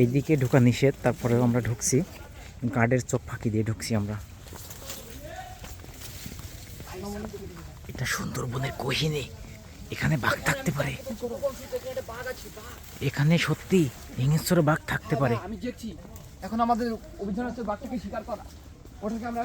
এইদিকে ঢোকা নিষেধ, তারপরেও আমরা ঢুকছি। গার্ডের চোখ ফাঁকি দিয়ে ঢুকছি আমরা। এটা সুন্দরবনের কোহিনী এখানে বাঘ থাকতে পারে। এখানে সত্যি হিংস্র বাঘ থাকতে পারে। আমি দেখছি। এখন আমাদের অভিযান হচ্ছে বাঘটাকে শিকার করা। ওটাকে আমরা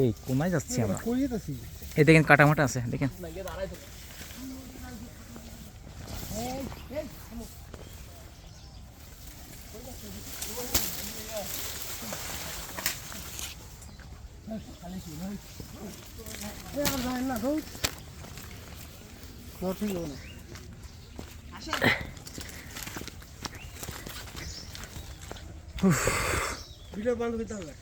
এই কোনায় যাচ্ছি আমরা। এই দেখেন কাটামাটা আছে দেখেন। ভিডিও বন্ধ করতে হবে।